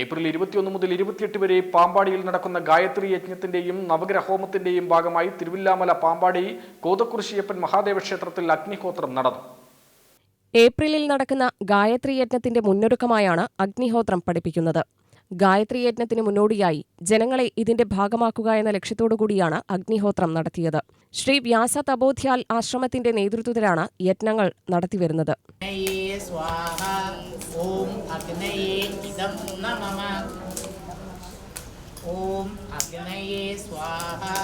April ഇരുപത്തിയൊന്ന് മുതൽ ഇരുപത്തിയെട്ട് വരെ പാമ്പാടിയിൽ നടക്കുന്ന ഗായത്രി യജ്ഞത്തിന്റെയും നവഗ്രഹോമത്തിന്റെയും ഭാഗമായി തിരുവില്ലാമല പാമ്പാടി കോതക്കുറിശിയപ്പൻ മഹാദേവ ക്ഷേത്രത്തിൽ അഗ്നിഹോത്രം നടന്നു. ഏപ്രിലിൽ നടക്കുന്ന ഗായത്രി യജ്ഞത്തിന്റെ മുന്നൊരുക്കമായാണ് അഗ്നിഹോത്രം പഠിപ്പിക്കുന്നത്. ഗായത്രി യജ്ഞത്തിന് മുന്നോടിയായി ജനങ്ങളെ ഇതിന്റെ ഭാഗമാക്കുക എന്ന ലക്ഷ്യത്തോടുകൂടിയാണ് അഗ്നിഹോത്രം നടത്തിയത്. ശ്രീ വ്യാസ തപോധ്യാൽ ആശ്രമത്തിന്റെ നേതൃത്വത്തിലാണ് യജ്ഞങ്ങൾ നടത്തിവരുന്നത്. ഓം अग्नये इदं न मम। ॐ अग्नये स्वाहा।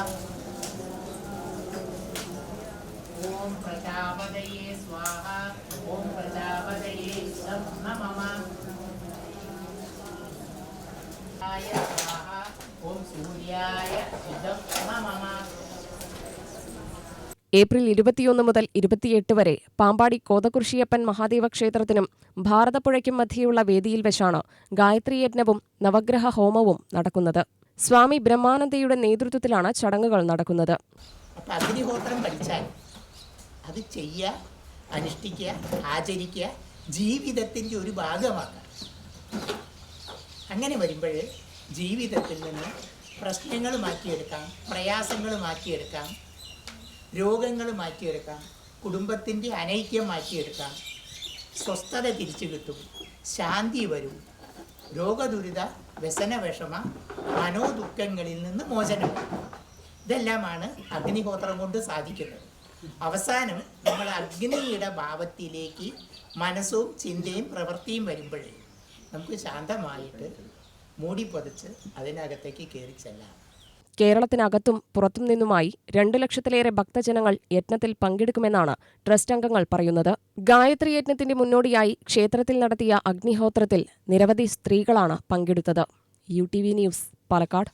ॐ प्रजापतये स्वाहा। ॐ प्रजापतये इदं न मम। स्वाहा ॐ सूर्याय इदं न मम। ഏപ്രിൽ ഇരുപത്തിയൊന്ന് മുതൽ ഇരുപത്തിയെട്ട് വരെ പാമ്പാടി കോതകുർഷിയപ്പൻ മഹാദേവ ക്ഷേത്രത്തിനും ഭാരതപ്പുഴയ്ക്കും മധ്യയുള്ള വേദിയിൽ വെച്ചാണ് ഗായത്രി യജ്ഞവും നവഗ്രഹ ഹോമവും നടക്കുന്നത്. സ്വാമി ബ്രഹ്മാനന്ദയുടെ നേതൃത്വത്തിലാണ് ചടങ്ങുകൾ നടക്കുന്നത്. അത് ചെയ്യുക അനുഷ്ഠിക്കുക ആചരിക്കുക ജീവിതത്തിന്റെ ഒരു ഭാഗമാക്കുക. അങ്ങനെ വരുമ്പോൾ ജീവിതത്തിൽ നിന്ന് പ്രശ്നങ്ങൾ മാറ്റിയെടുക്കാം പ്രയാസങ്ങൾ മാറ്റിയെടുക്കാം രോഗങ്ങൾ മാറ്റിയെടുക്കാം. കുടുംബത്തിന്റെ അനൈക്യം മാറ്റിയെടുക്കാം. സ്വസ്ഥത തിരിച്ചു കിട്ടും. ശാന്തി വരും. രോഗദുരിത വ്യസന വിഷമ മനോദുഃഖങ്ങളിൽ നിന്ന് മോചനം. ഇതെല്ലാമാണ് അഗ്നിഹോത്രം കൊണ്ട് സാധിക്കുന്നത്. അവസാനം നമ്മൾ അഗ്നിയുടെ ഭാവത്തിലേക്ക് മനസ്സും ചിന്തയും പ്രവൃത്തിയും വരുമ്പോഴേ നമുക്ക് ശാന്തമായിട്ട് മൂടി പൊതിച്ച് അതിനകത്തേക്ക് കയറി ചെല്ലാം. കേരളത്തിനകത്തും പുറത്തും നിന്നുമായി രണ്ടു ലക്ഷത്തിലേറെ ഭക്തജനങ്ങൾ യജ്ഞത്തിൽ പങ്കെടുക്കുമെന്നാണ് ട്രസ്റ്റ് അംഗങ്ങൾ പറയുന്നത്. ഗായത്രി യജ്ഞത്തിന്റെ മുന്നോടിയായി ക്ഷേത്രത്തിൽ നടത്തിയ അഗ്നിഹോത്രത്തിൽ നിരവധി സ്ത്രീകളാണ് പങ്കെടുത്തത്. U T V news Palakkad.